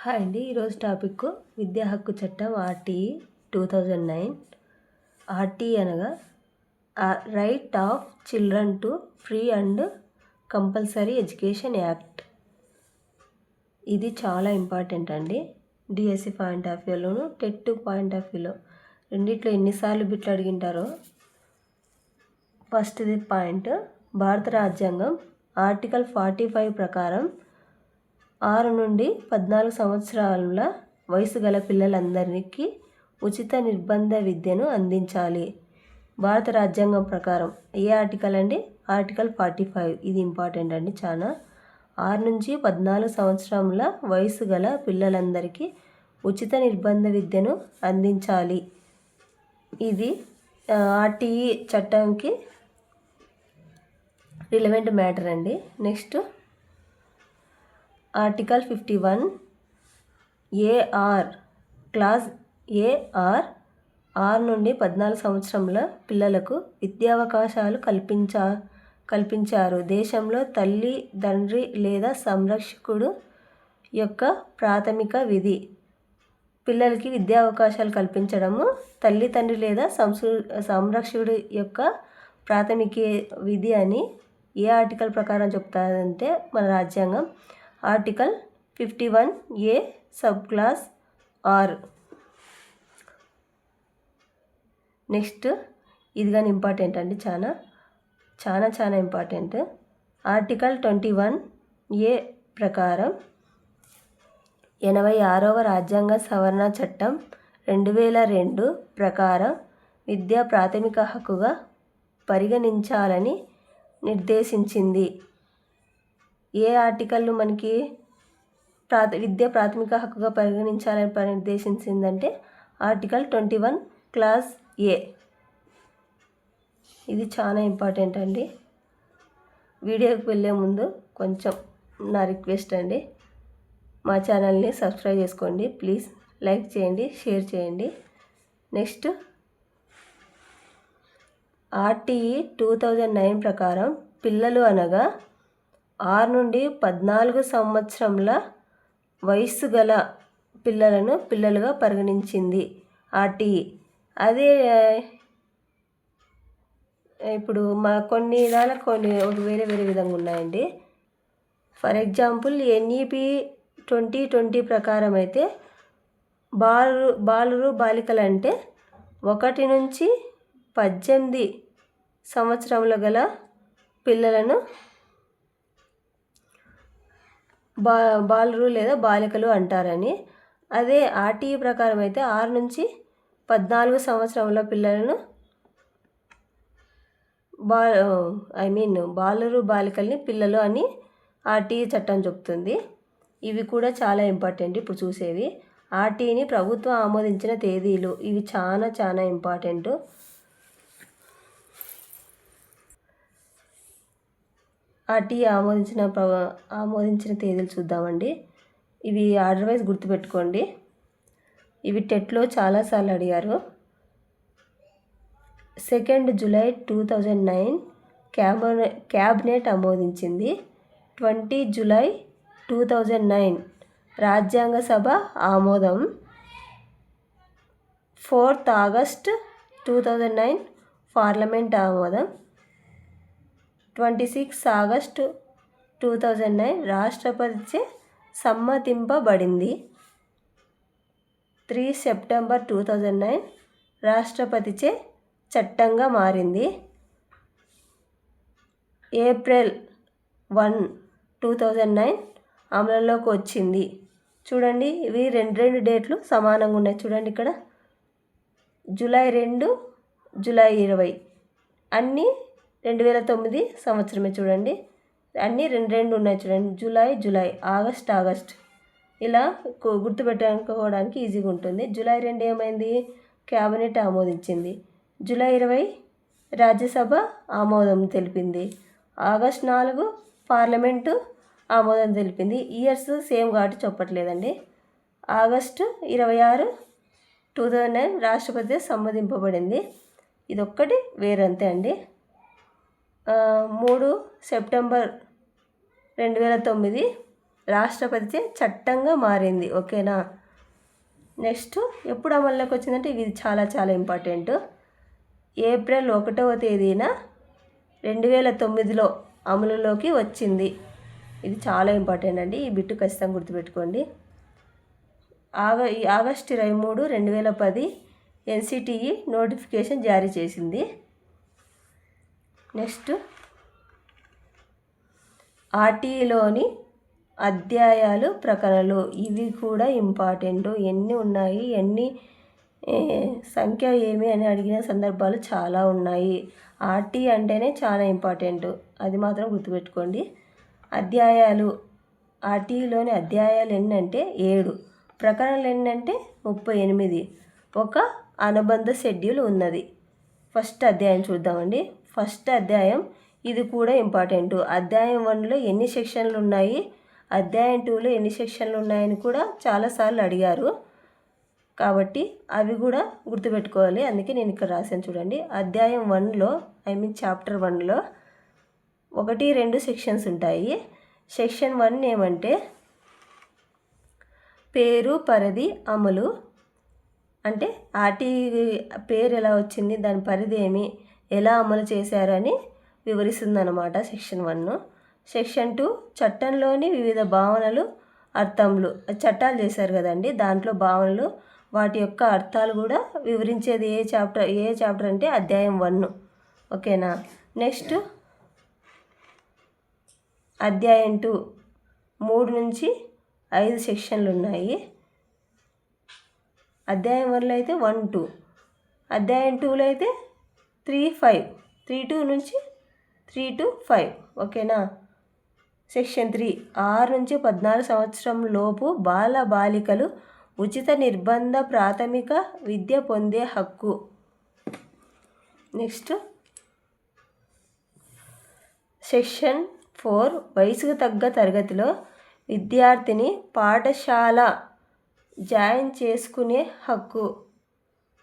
Hi అండి ఈరోజు topic విద్యా హక్కు చట్టం RT two thousand nine. RT అనగా right of children to free and compulsory education act ఇది చాలా ఇంపార్టెంట్ అండి. డిఎస్సి పాయింట్ ఆఫ్ వ్యూలోను టెట్ పాయింట్ ఆఫ్ వ్యూలో రెండిట్లో ఎన్నిసార్లు బిట్లు అడిగింటారో. ఫస్ట్ది పాయింట్ భారత రాజ్యాంగం ఆర్టికల్ ఫార్టీ ఫైవ్ ప్రకారం ఆరు నుండి పద్నాలుగు సంవత్సరాల వయసు గల పిల్లలందరికీ ఉచిత నిర్బంధ విద్యను అందించాలి. భారత రాజ్యాంగం ప్రకారం ఏ ఆర్టికల్ అండి? Article forty five. ఇది ఇంపార్టెంట్ అండి చాలా. ఆరు నుంచి పద్నాలుగు సంవత్సరముల వయసు గల పిల్లలందరికీ ఉచిత నిర్బంధ విద్యను అందించాలి. ఇది ఆర్టీఈ చట్టంకి రిలవెంట్ మ్యాటర్ అండి. Next article fifty one A R class A R ఆరు నుండి పద్నాలుగు సంవత్సరంలో పిల్లలకు విద్యావకాశాలు కల్పించా కల్పించారు. దేశంలో తల్లి తండ్రి లేదా సంరక్షకుడు యొక్క ప్రాథమిక విధి. పిల్లలకి విద్యా అవకాశాలు కల్పించడము తల్లి తండ్రి లేదా సంసు సంరక్షకుడి యొక్క ప్రాథమిక విధి అని ఏ ఆర్టికల్ ప్రకారం చెప్తారంటే మన రాజ్యాంగం article fifty one A sub clause R. Next ఇది కానీ ఇంపార్టెంట్ అండి చాలా. చాలా చాలా important. Article twenty one A ప్రకారం ఎనభై ఆరవ రాజ్యాంగ సవరణ చట్టం రెండు వేల రెండు ప్రకారం విద్యా ప్రాథమిక హక్కుగా పరిగణించాలని నిర్దేశించింది. ఏ ఆర్టికల్ మనకి ప్రాథ విద్య ప్రాథమిక హక్కుగా పరిగణించాలని నిర్దేశించిందంటే article twenty one clause A. ఇది చాలా ఇంపార్టెంట్ అండి. వీడియోకి వెళ్ళే ముందు కొంచెం నా రిక్వెస్ట్ అండి. మా ఛానల్ని సబ్స్క్రైబ్ చేసుకోండి. ప్లీజ్ లైక్ చేయండి షేర్ చేయండి. Next RTE two thousand nine ప్రకారం పిల్లలు అనగా ఆరు నుండి పద్నాలుగు సంవత్సరంల వయస్సు గల పిల్లలను పిల్లలుగా పరిగణించింది ఆర్టీఈ అదే ఇప్పుడు మా కొన్ని దాని కొన్ని వేరే వేరే విధంగా ఉన్నాయండి. For example NEP twenty twenty ప్రకారం అయితే బాలు బాలురు బాలికలు అంటే ఒకటి నుంచి పద్దెనిమిది సంవత్సరముల గల పిల్లలను బా బాలురు లేదా బాలికలు అంటారని. అదే ఆర్టీఈ ప్రకారం అయితే ఆరు నుంచి పద్నాలుగు సంవత్సరముల పిల్లలను బా ఐ మీన్ బాలురు బాలికల్ని పిల్లలు అని ఆర్టీఈ చట్టం చెప్తుంది. ఇవి కూడా చాలా ఇంపార్టెంట్ ఇప్పుడు చూసేవి. ఆర్టీని ప్రభుత్వం ఆమోదించిన తేదీలు ఇవి చాలా చాలా ఇంపార్టెంట్. ఆ టీ ఆమోదించిన ఆమోదించిన తేదీలు చూద్దామండి. ఇవి ఆర్డర్ వైజ్ గుర్తుపెట్టుకోండి. ఇవి టెట్లో చాలాసార్లు అడిగారు. Second July two thousand nine క్యాబినె cabinet ఆమోదించింది. Twenty July two thousand nine రాజ్యాంగ సభ ఆమోదం. Fourth August two thousand nine parliament ఆమోదం. Twenty six August two thousand nine రాష్ట్రపతిచే సమ్మతింపబడింది. Three September two thousand nine రాష్ట్రపతిచే చట్టంగా మారింది. April one two thousand nine అమలులోకి వచ్చింది. చూడండి ఇవి రెండు రెండు డేట్లు సమానంగా ఉన్నాయి. చూడండి ఇక్కడ. జూలై రెండు జూలై ఇరవై అన్నీ రెండు వేల తొమ్మిది సంవత్సరమే చూడండి. అన్నీ రెండు రెండు ఉన్నాయి చూడండి. July July August August. ఇలా గుర్తుపెట్టుకోవడానికి ఈజీగా ఉంటుంది. జూలై రెండు ఏమైంది? క్యాబినెట్ ఆమోదించింది. జూలై ఇరవై రాజ్యసభ ఆమోదం తెలిపింది. ఆగస్ట్ నాలుగు పార్లమెంటు ఆమోదం తెలిపింది. ఇయర్స్ సేమ్ కాబట్టి చెప్పట్లేదండి. ఆగస్టు ఇరవై ఆరు టూ థౌజండ్ నైన్ రాష్ట్రపతి సమ్మతింపబడింది. ఇదొక్కటి వేరంతే అండి. మూడు సెప్టెంబర్ రెండు వేల తొమ్మిది రాష్ట్రపతిచే చట్టంగా మారింది. ఓకేనా? నెక్స్ట్ ఎప్పుడు అమల్లోకి వచ్చిందంటే ఇది చాలా చాలా ఇంపార్టెంట్. ఏప్రిల్ ఒకటవ తేదీన రెండు వేల తొమ్మిదిలో అమలులోకి వచ్చింది. ఇది చాలా ఇంపార్టెంట్ అండి. ఈ బిట్టు ఖచ్చితంగా గుర్తుపెట్టుకోండి. ఆగ ఆగస్టు ఇరవై మూడు రెండు వేల పది ఎన్సిటిఈ నోటిఫికేషన్ జారీ చేసింది. నెక్స్ట్. ఆర్టీలోని అధ్యాయాలు ప్రకరణలు. ఇవి కూడా ఇంపార్టెంట్. ఎన్ని ఉన్నాయి? ఎన్ని సంఖ్య ఏమి అని అడిగిన సందర్భాలు చాలా ఉన్నాయి. ఆర్టీ అంటేనే చాలా ఇంపార్టెంట్. అది మాత్రం గుర్తుపెట్టుకోండి. అధ్యాయాలు. ఆర్టీలోని అధ్యాయాలు ఎన్ని అంటే ఏడు. ప్రకరణలు ఎన్ని అంటే ముప్పై ఎనిమిది. ఒక అనుబంధ షెడ్యూల్ ఉన్నది. ఫస్ట్ అధ్యాయం చూద్దామండి. ఫస్ట్ అధ్యాయం. ఇది కూడా ఇంపార్టెంట్. అధ్యాయం వన్లో ఎన్ని సెక్షన్లు ఉన్నాయి? అధ్యాయం టూలో ఎన్ని సెక్షన్లు ఉన్నాయని కూడా చాలాసార్లు అడిగారు. కాబట్టి అవి కూడా గుర్తుపెట్టుకోవాలి. అందుకే నేను ఇక్కడ రాశాను చూడండి. అధ్యాయం వన్లో ఐ మీన్ చాప్టర్ వన్లో ఒకటి రెండు సెక్షన్స్ ఉంటాయి. సెక్షన్ వన్ ఏమంటే పేరు పరిధి అమలు. అంటే ఆర్టీ పేరు ఎలా వచ్చింది? దాని పరిధి ఏమి? ఎలా అమలు చేశారని వివరిస్తుందన్నమాట సెక్షన్ వన్ సెక్షన్ టూ చట్టంలోని వివిధ భావనలు అర్థములు చట్టాలు చేశారు కదండి. దాంట్లో భావనలు వాటి యొక్క అర్థాలు కూడా వివరించేది ఏ చాప్టర్ ఏ చాప్టర్ అంటే అధ్యాయం వన్ ఓకేనా? నెక్స్ట్ అధ్యాయం టూ మూడు నుంచి ఐదు సెక్షన్లు ఉన్నాయి. అధ్యాయం వన్లో అయితే వన్ టూ. అధ్యాయం టూలో అయితే త్రీ ఫైవ్. త్రీ టూ నుంచి త్రీ టు ఫైవ్. ఓకేనా? Section three. ఆరు నుంచి పద్నాలుగు సంవత్సరం లోపు బాల బాలికలు ఉచిత నిర్బంధ ప్రాథమిక విద్య పొందే హక్కు. నెక్స్ట్. Section four. వయసుకు తగ్గ తరగతిలో విద్యార్థిని పాఠశాల జాయిన్ చేసుకునే హక్కు.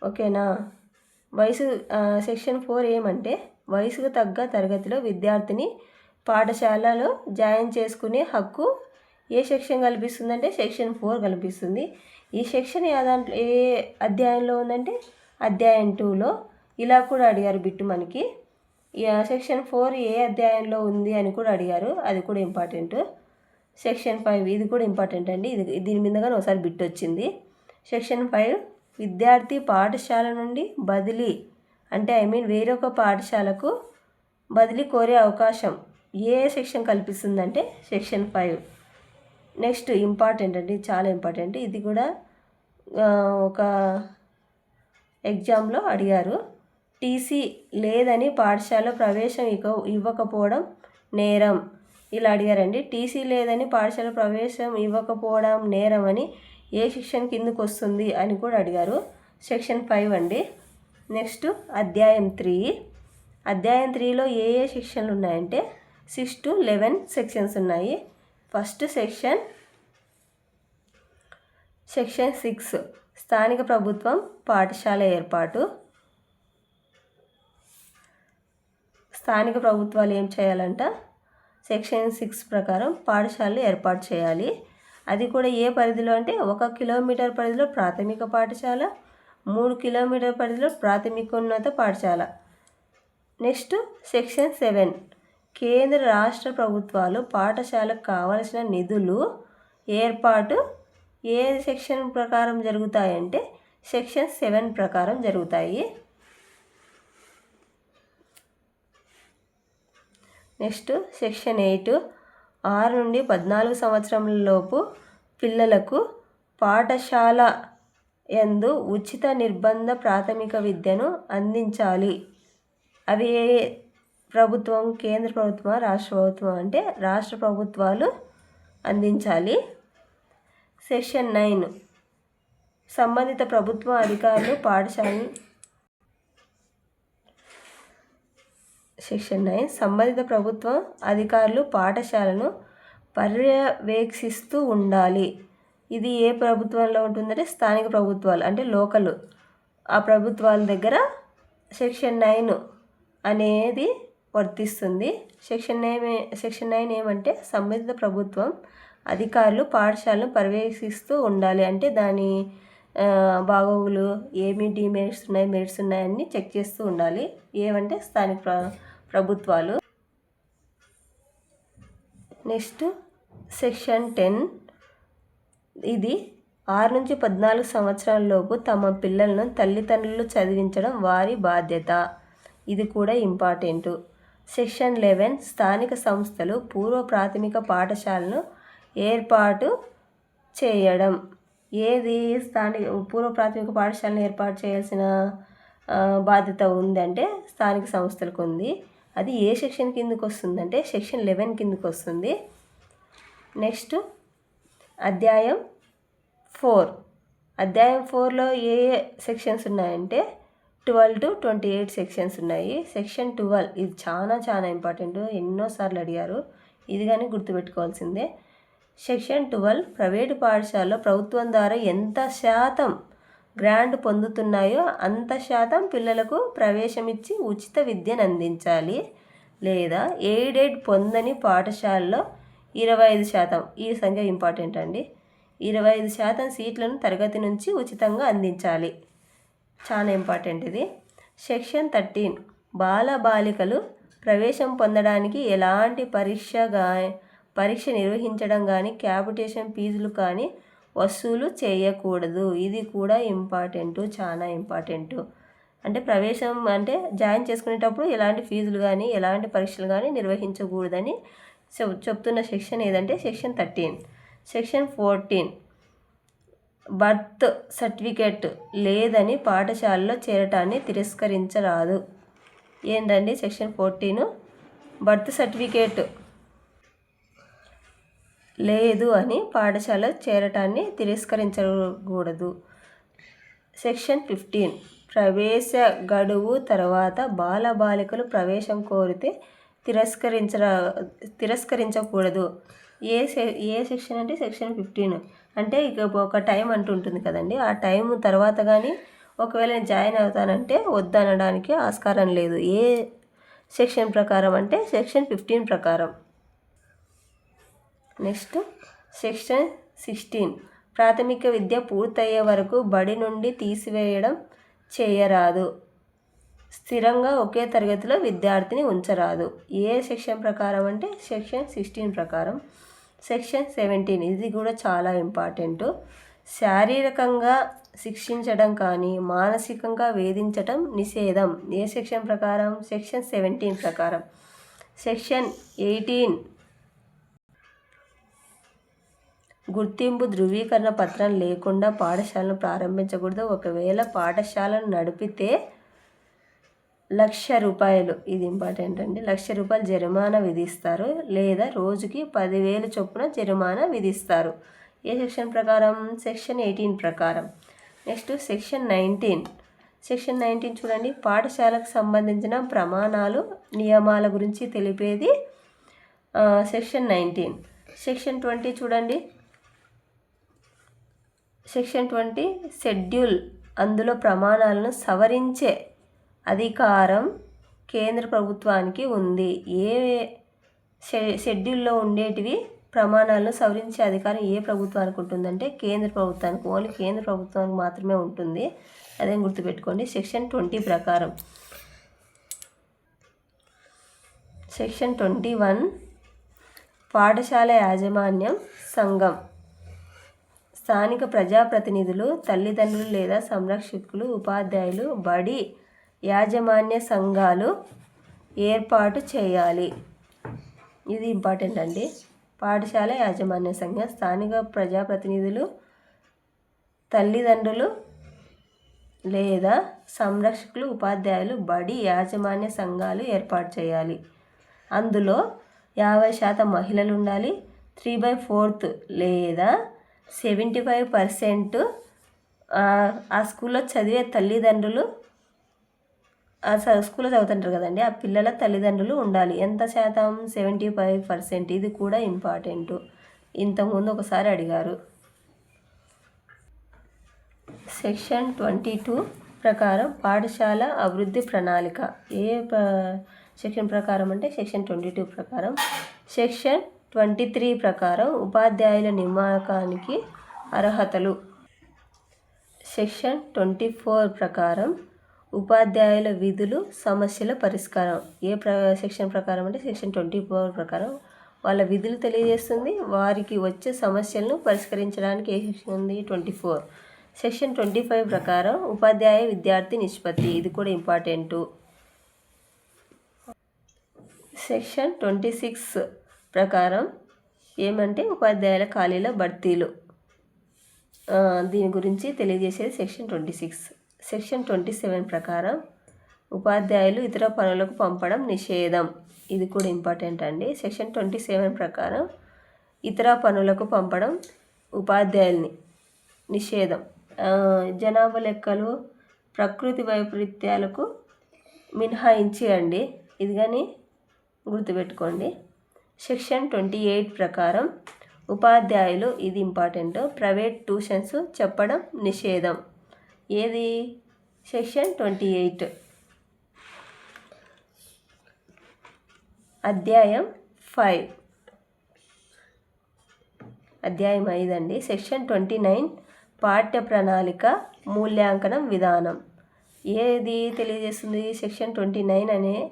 ఓకేనా? వయసు సెక్షన్ ఫోర్ ఏమంటే వయసుకు తగ్గ తరగతిలో విద్యార్థిని పాఠశాలలో జాయిన్ చేసుకునే హక్కు ఏ సెక్షన్ కల్పిస్తుందంటే సెక్షన్ ఫోర్ కల్పిస్తుంది. ఈ సెక్షన్ ఏ దాంట్లో ఏ అధ్యాయంలో ఉందంటే అధ్యాయం టూలో ఇలా కూడా అడిగారు బిట్టు మనకి. సెక్షన్ ఫోర్ ఏ అధ్యాయంలో ఉంది అని కూడా అడిగారు. అది కూడా ఇంపార్టెంట్. సెక్షన్ ఫైవ్ ఇది కూడా ఇంపార్టెంట్ అండి. ఇది దీని మీద కానీ ఒకసారి బిట్ వచ్చింది. సెక్షన్ ఫైవ్ విద్యార్థి పాఠశాల నుండి బదిలీ అంటే ఐ మీన్ వేరొక పాఠశాలకు బదిలీ కోరే అవకాశం ఏ సెక్షన్ కల్పిస్తుందంటే సెక్షన్ ఫైవ్. నెక్స్ట్ ఇంపార్టెంట్ అండి చాలా ఇంపార్టెంట్. ఇది కూడా ఒక ఎగ్జామ్లో అడిగారు. టీసీ లేదని పాఠశాల ప్రవేశం ఇక ఇవ్వకపోవడం నేరం. ఇలా అడిగారండి. టీసీ లేదని పాఠశాల ప్రవేశం ఇవ్వకపోవడం నేరం అని ఏ సెక్షన్ కిందకు వస్తుంది అని కూడా అడిగారు. సెక్షన్ ఫైవ్ అండి. నెక్స్ట్ అధ్యాయం త్రీ. అధ్యాయం త్రీలో ఏ ఏ సెక్షన్లు ఉన్నాయంటే సిక్స్ టు లెవెన్ సెక్షన్స్ ఉన్నాయి. ఫస్ట్ సెక్షన్ సెక్షన్ సిక్స్ స్థానిక ప్రభుత్వం పాఠశాల ఏర్పాటు. స్థానిక ప్రభుత్వాలు ఏం చేయాలంట? సెక్షన్ సిక్స్ ప్రకారం పాఠశాలలు ఏర్పాటు చేయాలి. అది కూడా ఏ పరిధిలో అంటే ఒక కిలోమీటర్ పరిధిలో ప్రాథమిక పాఠశాల మూడు కిలోమీటర్ పరిధిలో ప్రాథమికోన్నత పాఠశాల. Next section seven. కేంద్ర రాష్ట్ర ప్రభుత్వాలు పాఠశాలకు కావలసిన నిధులు ఏర్పాటు ఏ సెక్షన్ ప్రకారం జరుగుతాయంటే సెక్షన్ సెవెన్ ప్రకారం జరుగుతాయి. Next section eight. ఆరు నుండి పద్నాలుగు సంవత్సరముల లోపు పిల్లలకు పాఠశాల ఎందు ఉచిత నిర్బంధ ప్రాథమిక విద్యను అందించాలి. అవి ఏ ప్రభుత్వం కేంద్ర ప్రభుత్వం రాష్ట్ర ప్రభుత్వం అంటే రాష్ట్ర ప్రభుత్వాలు అందించాలి. Section nine. సంబంధిత ప్రభుత్వ అధికారులు పాఠశాలను సెక్షన్ నైన్ సంబంధిత ప్రభుత్వ అధికారులు పాఠశాలను పర్యవేక్షిస్తూ ఉండాలి. ఇది ఏ ప్రభుత్వంలో ఉంటుందంటే స్థానిక ప్రభుత్వాలు అంటే లోకల్. ఆ ప్రభుత్వాల దగ్గర సెక్షన్ నైన్ అనేది వర్తిస్తుంది. సెక్షన్ నైన్ సెక్షన్ నైన్ ఏమంటే సంబంధిత ప్రభుత్వం అధికారులు పాఠశాలను పర్యవేక్షిస్తూ ఉండాలి. అంటే దాని బాగోగులు ఏమి డిమెరిట్స్ ఉన్నాయి మెరిట్స్ ఉన్నాయని చెక్ చేస్తూ ఉండాలి. ఏమంటే స్థానిక ప్ర ప్రభుత్వాలు. Next section ten. ఇది ఆరు నుంచి పద్నాలుగు సంవత్సరాల లోపు తమ పిల్లలను తల్లిదండ్రులు చదివించడం వారి బాధ్యత. ఇది కూడా ఇంపార్టెంట్. సెక్షన్ లెవెన్ స్థానిక సంస్థలు పూర్వ ప్రాథమిక పాఠశాలను ఏర్పాటు చేయడం. ఏది స్థానిక పూర్వ ప్రాథమిక పాఠశాలను ఏర్పాటు చేయాల్సిన బాధ్యత ఉందంటే స్థానిక సంస్థలకు ఉంది. అది ఏ సెక్షన్ కిందకు వస్తుందంటే సెక్షన్ లెవెన్ కిందకు వస్తుంది నెక్స్ట్ అధ్యాయం ఫోర్. అధ్యాయం ఫోర్లో ఏ ఏ సెక్షన్స్ ఉన్నాయంటే twelve to twenty eight sections ఉన్నాయి. సెక్షన్ ట్వెల్వ్ ఇది చాలా చాలా ఇంపార్టెంట్. ఎన్నోసార్లు అడిగారు. ఇది కానీ గుర్తుపెట్టుకోవాల్సిందే. సెక్షన్ ట్వెల్వ్ ప్రైవేటు పాఠశాలలో ప్రభుత్వం ద్వారా ఎంత శాతం గ్రాంట్ పొందుతున్నాయో అంత శాతం పిల్లలకు ప్రవేశం ఇచ్చి ఉచిత విద్యను అందించాలి. లేదా ఎయిడెడ్ పొందని పాఠశాలలో ఇరవై ఐదు శాతం. ఈ సంఖ్య ఇంపార్టెంట్ అండి. ఇరవై ఐదు శాతం సీట్లను తరగతి నుంచి ఉచితంగా అందించాలి. చాలా ఇంపార్టెంట్ ఇది. Section thirteen. బాల బాలికలు ప్రవేశం పొందడానికి ఎలాంటి పరీక్ష గా పరీక్ష నిర్వహించడం కానీ క్యాపిటేషన్ ఫీజులు కానీ వసూలు చేయకూడదు. ఇది కూడా ఇంపార్టెంట్ చాలా ఇంపార్టెంట్. అంటే ప్రవేశం అంటే జాయిన్ చేసుకునేటప్పుడు ఎలాంటి ఫీజులు కానీ ఎలాంటి పరీక్షలు కానీ నిర్వహించకూడదని చెప్ చెప్తున్న సెక్షన్ ఏదంటే section thirteen. Section fourteen. Birth certificate లేదని పాఠశాలలో చేరటాన్ని తిరస్కరించరాదు. ఏంటండి సెక్షన్ ఫోర్టీన్? బర్త్ సర్టిఫికేట్ లేదు అని పాఠశాల చేరటాన్ని తిరస్కరించకూడదు. Section fifteen. ప్రవేశ గడువు తర్వాత బాలబాలికలు ప్రవేశం కోరితే తిరస్కరించ తిరస్కరించకూడదు. ఏ సె ఏ సెక్షన్ అంటే సెక్షన్ ఫిఫ్టీన్. అంటే ఇక ఒక టైం అంటూ ఉంటుంది కదండి. ఆ టైం తర్వాత కానీ ఒకవేళ నేను జాయిన్ అవుతానంటే వద్దనడానికి ఆస్కారం లేదు. ఏ సెక్షన్ ప్రకారం అంటే సెక్షన్ ఫిఫ్టీన్ ప్రకారం. Next section sixteen. ప్రాథమిక విద్య పూర్తయ్యే వరకు బడి నుండి తీసివేయడం చేయరాదు. స్థిరంగా ఒకే తరగతిలో విద్యార్థిని ఉంచరాదు. ఏ సెక్షన్ ప్రకారం అంటే సెక్షన్ సిక్స్టీన్ ప్రకారం. సెక్షన్ సెవెంటీన్ ఇది కూడా చాలా ఇంపార్టెంట్. శారీరకంగా శిక్షించడం కానీ మానసికంగా వేధించటం నిషేధం. ఏ సెక్షన్ ప్రకారం? సెక్షన్ సెవెంటీన్ ప్రకారం. సెక్షన్ ఎయిటీన్ గుర్తింపు ధృవీకరణ పత్రం లేకుండా పాఠశాలను ప్రారంభించకూడదు. ఒకవేళ పాఠశాలను నడిపితే లక్ష రూపాయలు ఇది ఇంపార్టెంట్ అండి లక్ష రూపాయలు జరిమానా విధిస్తారు లేదా రోజుకి పదివేలు చొప్పున జరిమానా విధిస్తారు. ఏ సెక్షన్ ప్రకారం? సెక్షన్ ఎయిటీన్ ప్రకారం. Next section nineteen. Section nineteen చూడండి. పాఠశాలకు సంబంధించిన ప్రమాణాలు నియమాల గురించి తెలిపేది సెక్షన్ నైన్టీన్. సెక్షన్ ట్వంటీ చూడండి. Section twenty schedule. అందులో ప్రమాణాలను సవరించే అధికారం కేంద్ర ప్రభుత్వానికి ఉంది. ఏ షె- షెడ్యూల్లో ఉండేటివి ప్రమాణాలను సవరించే అధికారం ఏ ప్రభుత్వానికి ఉంటుందంటే కేంద్ర ప్రభుత్వానికి ఓన్లీ కేంద్ర ప్రభుత్వానికి మాత్రమే ఉంటుంది. అదేం గుర్తుపెట్టుకోండి సెక్షన్ ట్వంటీ ప్రకారం. సెక్షన్ ట్వంటీ వన్ పాఠశాల యాజమాన్యం సంఘం. స్థానిక ప్రజాప్రతినిధులు తల్లిదండ్రులు లేదా సంరక్షకులు ఉపాధ్యాయులు బడి యాజమాన్య సంఘాలు ఏర్పాటు చేయాలి. ఇది ఇంపార్టెంట్ అండి. పాఠశాల యాజమాన్య సంఘం స్థానిక ప్రజాప్రతినిధులు తల్లిదండ్రులు లేదా సంరక్షకులు ఉపాధ్యాయులు బడి యాజమాన్య సంఘాలు ఏర్పాటు చేయాలి. అందులో యాభై శాతం మహిళలు ఉండాలి. త్రీ బై ఫోర్త్ లేదా సెవెంటీ ఫైవ్ పర్సెంట్ ఆ స్కూల్లో చదివే తల్లిదండ్రులు ఆ స- స్కూల్లో చదువుతుంటారు కదండి ఆ పిల్లల తల్లిదండ్రులు ఉండాలి. ఎంత శాతం? Seventy five percent. ఇది కూడా ఇంపార్టెంట్. ఇంతకుముందు ఒకసారి అడిగారు. సెక్షన్ ట్వంటీ టూ ప్రకారం పాఠశాల అభివృద్ధి ప్రణాళిక. ఏ సెక్షన్ ప్రకారం అంటే సెక్షన్ ట్వంటీ టూ ప్రకారం. సెక్షన్ ట్వంటీ త్రీ ప్రకారం ఉపాధ్యాయుల నియామకానికి అర్హతలు. సెక్షన్ ట్వంటీ ఫోర్ ప్రకారం ఉపాధ్యాయుల విధులు సమస్యల పరిష్కారం. ఏ ప్ర సెక్షన్ ప్రకారం అంటే సెక్షన్ ట్వంటీ ఫోర్ ప్రకారం వాళ్ళ విధులు తెలియజేస్తుంది. వారికి వచ్చే సమస్యలను పరిష్కరించడానికి ఏ సెక్షన్ ఉంది? Twenty four. Section twenty five ప్రకారం ఉపాధ్యాయ విద్యార్థి నిష్పత్తి. ఇది కూడా ఇంపార్టెంటు. సెక్షన్ ట్వంటీ సిక్స్ ప్రకారం ఏమంటే ఉపాధ్యాయుల ఖాళీల భర్తీలు. దీని గురించి తెలియజేసేది section twenty six. Section twenty seven ప్రకారం ఉపాధ్యాయులు ఇతర పనులకు పంపడం నిషేధం. ఇది కూడా ఇంపార్టెంట్ అండి. సెక్షన్ ట్వంటీ సెవెన్ ప్రకారం ఇతర పనులకు పంపడం ఉపాధ్యాయుల్ని నిషేధం. జనాభా లెక్కలు ప్రకృతి వైపరీత్యాలకు మినహాయించి అండి. ఇది కానీ గుర్తుపెట్టుకోండి. సెక్షన్ ట్వంటీ ఎయిట్ ప్రకారం ఉపాధ్యాయులు ఇది ఇంపార్టెంట్. ప్రైవేట్ ట్యూషన్స్ చెప్పడం నిషేధం. ఏది? Section twenty eight. అధ్యాయం ఫైవ్. అధ్యాయం ఐదండి. అండి సెక్షన్ ట్వంటీ నైన్ పాఠ్య ప్రణాళిక మూల్యాంకనం విధానం. ఏది తెలియజేస్తుంది? సెక్షన్ ట్వంటీ నైన్ అనే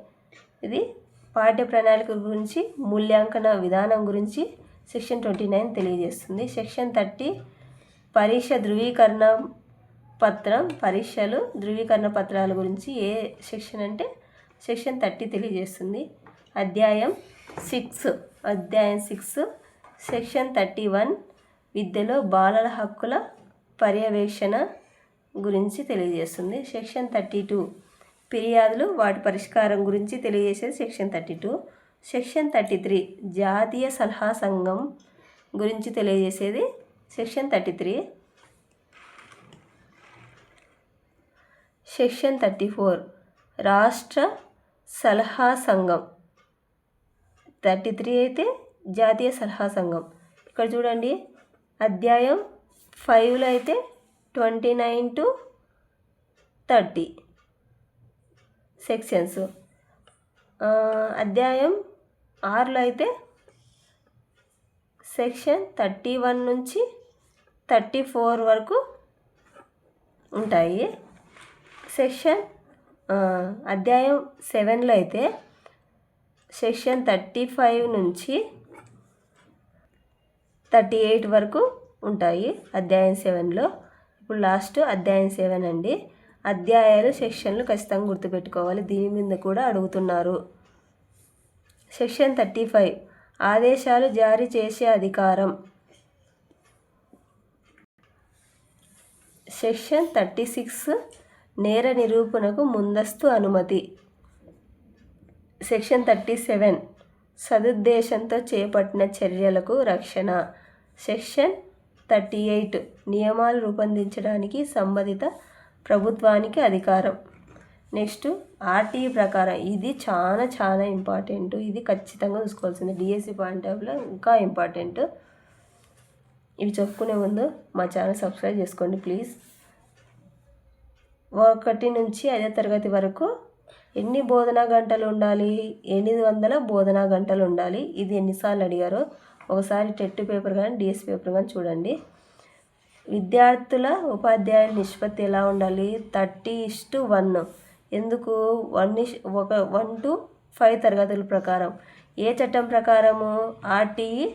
ఇది పాఠ్య ప్రణాళిక గురించి మూల్యాంకన విధానం గురించి సెక్షన్ ట్వంటీ నైన్ తెలియజేస్తుంది. సెక్షన్ థర్టీ పరీక్ష ధృవీకరణ పత్రం పరీక్షలు ధృవీకరణ పత్రాల గురించి ఏ సెక్షన్ అంటే సెక్షన్ థర్టీ తెలియజేస్తుంది. అధ్యాయం సిక్స్ అధ్యాయం సిక్స్ సెక్షన్ థర్టీ వన్ విద్యలో బాలల హక్కుల పర్యవేక్షణ గురించి తెలియజేస్తుంది. సెక్షన్ థర్టీ టూ ఫిర్యాదులు వాటి పరిష్కారం గురించి తెలియజేసేది section thirty two. Section thirty three జాతీయ సలహా సంఘం గురించి తెలియజేసేది section thirty three. Section thirty four రాష్ట్ర సలహా సంఘం. థర్టీ త్రీ అయితే జాతీయ సలహా సంఘం. ఇక్కడ చూడండి అధ్యాయం ఫైవ్లో అయితే twenty nine to thirty. Sections అధ్యాయం ఆరులో అయితే సెక్షన్ థర్టీ వన్ నుంచి థర్టీ ఫోర్ వరకు ఉంటాయి. సెక్షన్ అధ్యాయం సెవెన్లో అయితే సెక్షన్ థర్టీ ఫైవ్ నుంచి థర్టీ ఎయిట్ వరకు ఉంటాయి అధ్యాయం సెవెన్లో. ఇప్పుడు లాస్ట్ అధ్యాయం సెవెన్ అండి. అధ్యాయాలు సెక్షన్లు ఖచ్చితంగా గుర్తుపెట్టుకోవాలి. దీని మీద కూడా అడుగుతున్నారు. Section thirty five. ఆదేశాలు జారీ చేసే అధికారం. Section thirty six. నేర నిరూపణకు ముందస్తు అనుమతి. Section thirty seven. సదుద్దేశంతో చేపట్టిన చర్యలకు రక్షణ. Section thirty eight. నియమాలు రూపొందించడానికి సంబంధిత ప్రభుత్వానికి అధికారం. నెక్స్ట్ ఆర్టీ ప్రకారం ఇది చాలా చాలా ఇంపార్టెంట్. ఇది ఖచ్చితంగా చూసుకోవాల్సింది. డిఎస్సి పాయింట్ ఆఫ్ వ్యూలో ఇంకా ఇంపార్టెంట్. ఇవి చెప్పుకునే ముందు మా ఛానల్ సబ్స్క్రైబ్ చేసుకోండి ప్లీజ్. ఒకటి నుంచి ఐదో తరగతి వరకు ఎన్ని బోధనా గంటలు ఉండాలి? ఎనిమిది వందల బోధనా గంటలు ఉండాలి. ఇది ఎన్నిసార్లు అడిగారో ఒకసారి టెట్ పేపర్ కానీ డిఎస్ పేపర్ కానీ చూడండి. విద్యార్థుల ఉపాధ్యాయుల నిష్పత్తి ఎలా ఉండాలి? Thirty is to one. ఎందుకు? వన్ ఒక వన్ టు ఫైవ్ తరగతుల ప్రకారం. ఏ చట్టం ప్రకారము? ఆర్టీఈ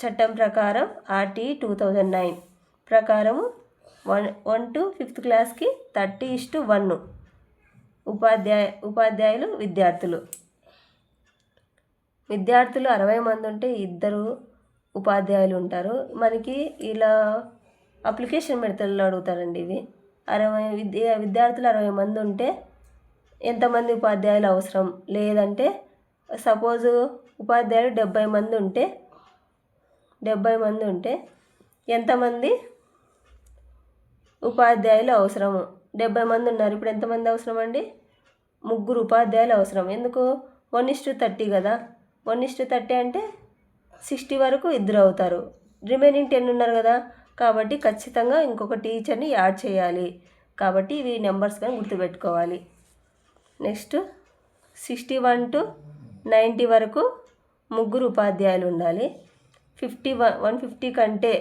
చట్టం ప్రకారం ఆర్టీ టూ థౌజండ్ నైన్ ప్రకారము వన్ వన్ టు ఫిఫ్త్ క్లాస్కి థర్టీ ఇస్టు వన్. ఉపాధ్యాయ ఉపాధ్యాయులు విద్యార్థులు. విద్యార్థులు అరవై మంది ఉంటే ఇద్దరు ఉపాధ్యాయులు ఉంటారు. మనకి ఇలా అప్లికేషన్ మెథడ్లో అడుగుతారండి ఇవి. అరవై విద్య విద్యార్థులు అరవై మంది ఉంటే ఎంతమంది ఉపాధ్యాయులు అవసరం? లేదంటే సపోజ్ ఉపాధ్యాయులు డెబ్బై మంది ఉంటే డెబ్బై మంది ఉంటే ఎంతమంది ఉపాధ్యాయులు అవసరము డెబ్బై మంది ఉన్నారు. ఇప్పుడు ఎంతమంది అవసరం అండి? ముగ్గురు ఉపాధ్యాయులు అవసరం. ఎందుకు? వన్ ఇస్టు థర్టీ కదా? వన్ ఇస్టు థర్టీ అంటే సిక్స్టీ వరకు ఇద్దరు అవుతారు రిమైనింగ్ టెన్ ఉన్నారు కదా కాబట్టి ఖచ్చితంగా ఇంకొక టీచర్ని యాడ్ చేయాలి. కాబట్టి ఇవి నెంబర్స్ కానీ గుర్తుపెట్టుకోవాలి. Next sixty one to ninety వరకు ముగ్గురు ఉపాధ్యాయులు ఉండాలి. ఫిఫ్టీ వన్ వన్ ఫిఫ్టీ కంటే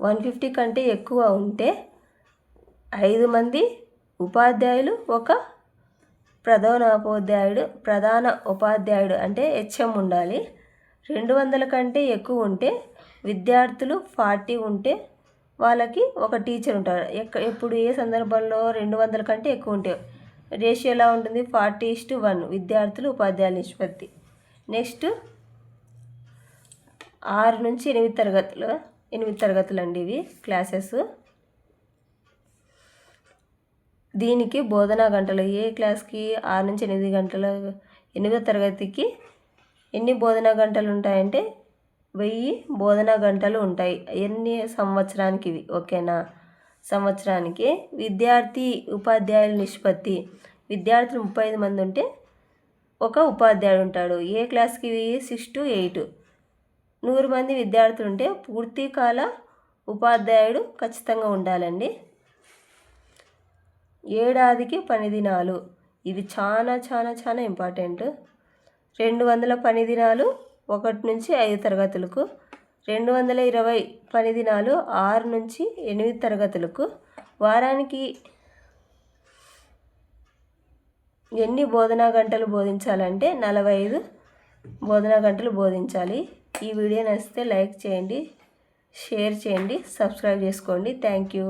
వన్ ఫిఫ్టీ కంటే ఎక్కువ ఉంటే ఐదు మంది ఉపాధ్యాయులు ఒక ప్రధానోపాధ్యాయుడు ప్రధాన ఉపాధ్యాయుడు అంటే హెచ్ఎం ఉండాలి. రెండు వందల కంటే ఎక్కువ ఉంటే విద్యార్థులు ఫార్టీ ఉంటే వాళ్ళకి ఒక టీచర్ ఉంటారు ఎక్క ఎప్పుడు ఏ సందర్భంలో రెండు వందల కంటే ఎక్కువ ఉంటే రేషియో ఎలా ఉంటుంది? ఫార్టీ టు వన్ విద్యార్థులు ఉపాధ్యాయుల నిష్పత్తి. నెక్స్ట్ ఆరు నుంచి ఎనిమిది తరగతులు ఎనిమిది తరగతులు అండి ఇవి క్లాసెస్. దీనికి బోధనా గంటలు. ఏ క్లాస్కి ఆరు నుంచి ఎనిమిది గంటల ఎనిమిదో తరగతికి ఎన్ని బోధనా గంటలు ఉంటాయంటే వెయ్యి బోధనా గంటలు ఉంటాయి. ఎన్ని సంవత్సరానికి ఇవి? ఓకేనా? సంవత్సరానికి. విద్యార్థి ఉపాధ్యాయుల నిష్పత్తి. విద్యార్థులు ముప్పై ఐదు మంది ఉంటే ఒక ఉపాధ్యాయుడు ఉంటాడు. ఏ క్లాస్కి సిక్స్ టు ఎయిట్. నూరు మంది విద్యార్థులు ఉంటే పూర్తి కాల ఉపాధ్యాయుడు ఖచ్చితంగా ఉండాలండి. ఏడాదికి పని దినాలు. ఇది చాలా చాలా చాలా ఇంపార్టెంట్ రెండు వందల పని దినాలు ఒకటి నుంచి ఐదు తరగతులకు. రెండు వందల ఇరవై పని దినాలు ఆరు నుంచి ఎనిమిది తరగతులకు. వారానికి ఎన్ని బోధనా గంటలు బోధించాలంటే నలభై ఐదు బోధనా గంటలు బోధించాలి. ఈ వీడియో నచ్చితే లైక్ చేయండి షేర్ చేయండి సబ్స్క్రైబ్ చేసుకోండి. Thank you.